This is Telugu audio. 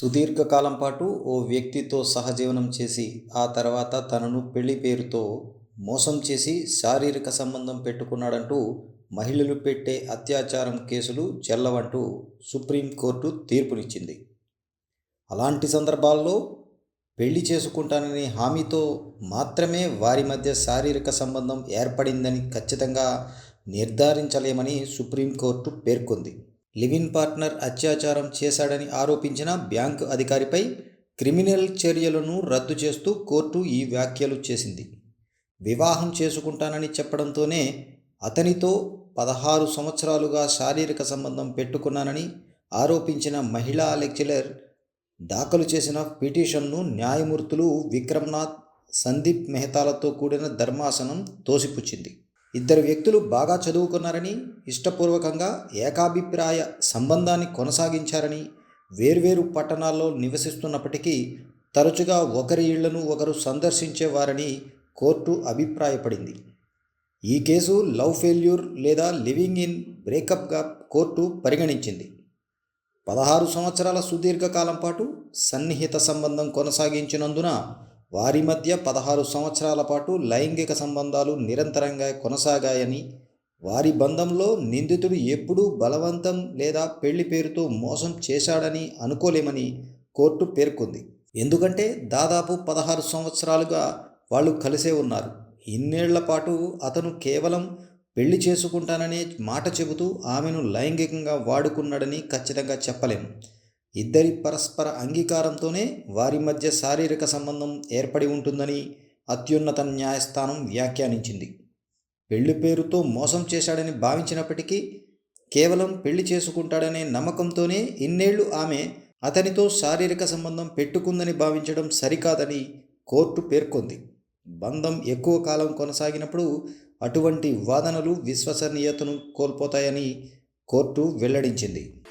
సుదీర్ఘకాలం పాటు ఓ వ్యక్తితో సహజీవనం చేసి ఆ తర్వాత తనను పెళ్ళి పేరుతో మోసం చేసి శారీరక సంబంధం పెట్టుకున్నాడంటూ మహిళలు పెట్టే అత్యాచారం కేసులు చెల్లవంటూ సుప్రీంకోర్టు తీర్పునిచ్చింది. అలాంటి సందర్భాల్లో పెళ్ళి చేసుకుంటానని హామీతో మాత్రమే వారి మధ్య శారీరక సంబంధం ఏర్పడిందని ఖచ్చితంగా నిర్ధారించలేమని సుప్రీంకోర్టు పేర్కొంది. లివిన్ పార్ట్నర్ అత్యాచారం చేశాడని ఆరోపించిన బ్యాంకు అధికారిపై క్రిమినల్ చర్యలను రద్దు చేస్తూ కోర్టు ఈ వ్యాఖ్యలు చేసింది. వివాహం చేసుకుంటానని చెప్పడంతోనే అతనితో పదహారు సంవత్సరాలుగా శారీరక సంబంధం పెట్టుకున్నానని ఆరోపించిన మహిళా లెక్చరర్ దాఖలు చేసిన పిటిషన్ను న్యాయమూర్తులు విక్రమ్నాథ్ సందీప్ మెహతాలతో కూడిన ధర్మాసనం తోసిపుచ్చింది. ఇద్దరు వ్యక్తులు బాగా చదువుకున్నారని ఇష్టపూర్వకంగా ఏకాభిప్రాయ సంబంధాన్ని కొనసాగించారని వేర్వేరు పట్టణాల్లో నివసిస్తున్నప్పటికీ తరచుగా ఒకరి ఇళ్ళను ఒకరు సందర్శించేవారని కోర్టు అభిప్రాయపడింది. ఈ కేసు లవ్ ఫెయిల్యూర్ లేదా లివింగ్ ఇన్ బ్రేకప్గా కోర్టు పరిగణించింది. పదహారు సంవత్సరాల సుదీర్ఘకాలం పాటు సన్నిహిత సంబంధం కొనసాగించినందున వారి మధ్య పదహారు సంవత్సరాల పాటు లైంగిక సంబంధాలు నిరంతరంగా కొనసాగాయని వారి బంధంలో నిందితుడు ఎప్పుడూ బలవంతం లేదా పెళ్ళి పేరుతో మోసం చేశాడని అనుకోలేమని కోర్టు పేర్కొంది. ఎందుకంటే దాదాపు పదహారు సంవత్సరాలుగా వాళ్ళు కలిసే ఉన్నారు. ఇన్నేళ్ళ పాటు అతను కేవలం పెళ్ళి చేసుకుంటాననే మాట చెబుతూ ఆమెను లైంగికంగా వాడుకున్నాడని ఖచ్చితంగా చెప్పలేము ఇద్దరి పరస్పర అంగీకారంతోనే వారి మధ్య శారీరక సంబంధం ఏర్పడి ఉంటుందని అత్యున్నత న్యాయస్థానం వ్యాఖ్యానించింది. పెళ్ళి పేరుతో మోసం చేశాడని భావించినప్పటికీ కేవలం పెళ్ళి చేసుకుంటాడనే నమ్మకంతోనే ఇన్నేళ్ళు ఆమె అతనితో శారీరక సంబంధం పెట్టుకుందని భావించడం సరికాదని కోర్టు పేర్కొంది. బంధం ఎక్కువ కాలం కొనసాగినప్పుడు అటువంటి వాదనలు విశ్వసనీయతను కోల్పోతాయని కోర్టు వెల్లడించింది.